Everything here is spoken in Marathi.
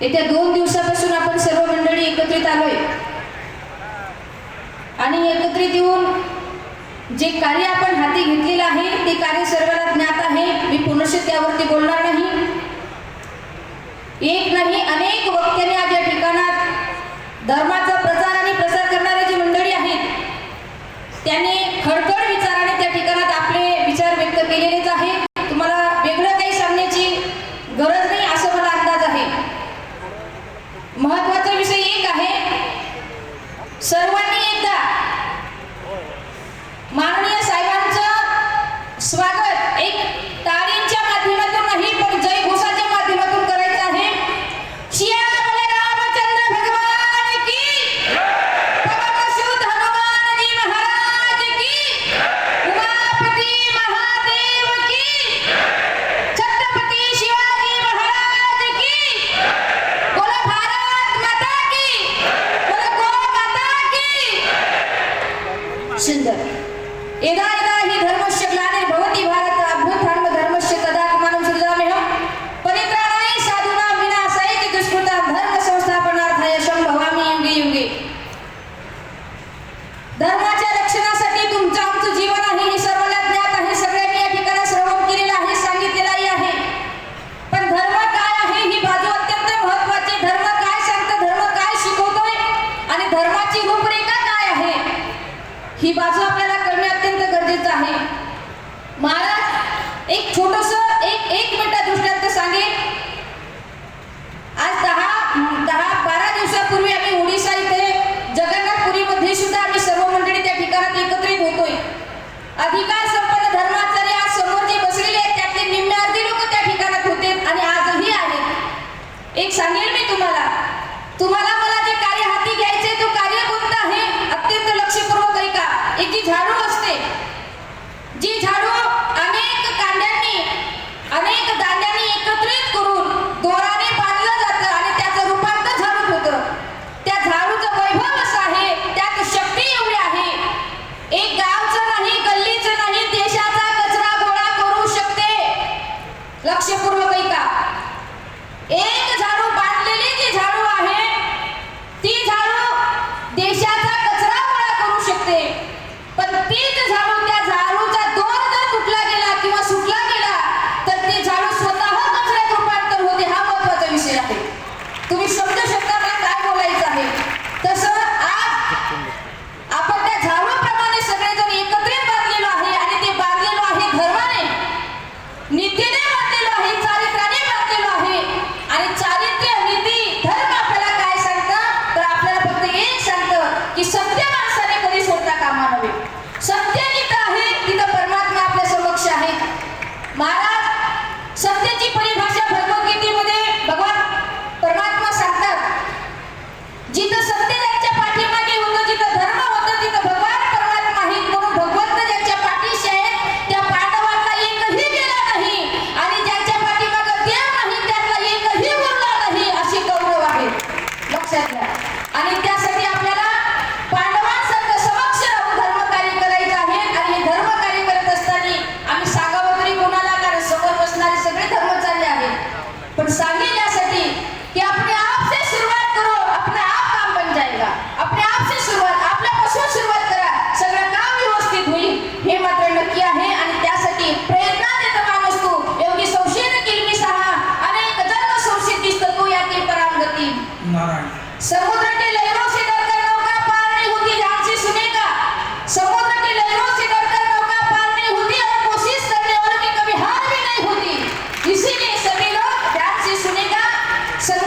येत्या दोन दिवसापासून आपण सर्व मंडळी एकत्रित आलोय. आणि एकत्रित येऊन जे कार्य आपण हाती घेतलेलं आहे ते कार्य सर्वांना ज्ञात आहे. मी पुनश्च त्यावरती बोलणार नाही. एक नाही अनेक वक्त्याने आज या ठिकाणात धर्माचा महत्त्वाचा विषय एक आहे. सर्वांनी एकदा ही बाजू आपल्याला करणे अत्यंत गरजेचं आहे. महाराज एक छोटस ঝাড়ু হস্তে। যে ঝাড়ু की सत्य माणसाने कधी सोडता कामा नव्हे सत्य जिथं आहे तिथं परमात्मा आपल्या समक्ष आहे. महाराज सत्यची por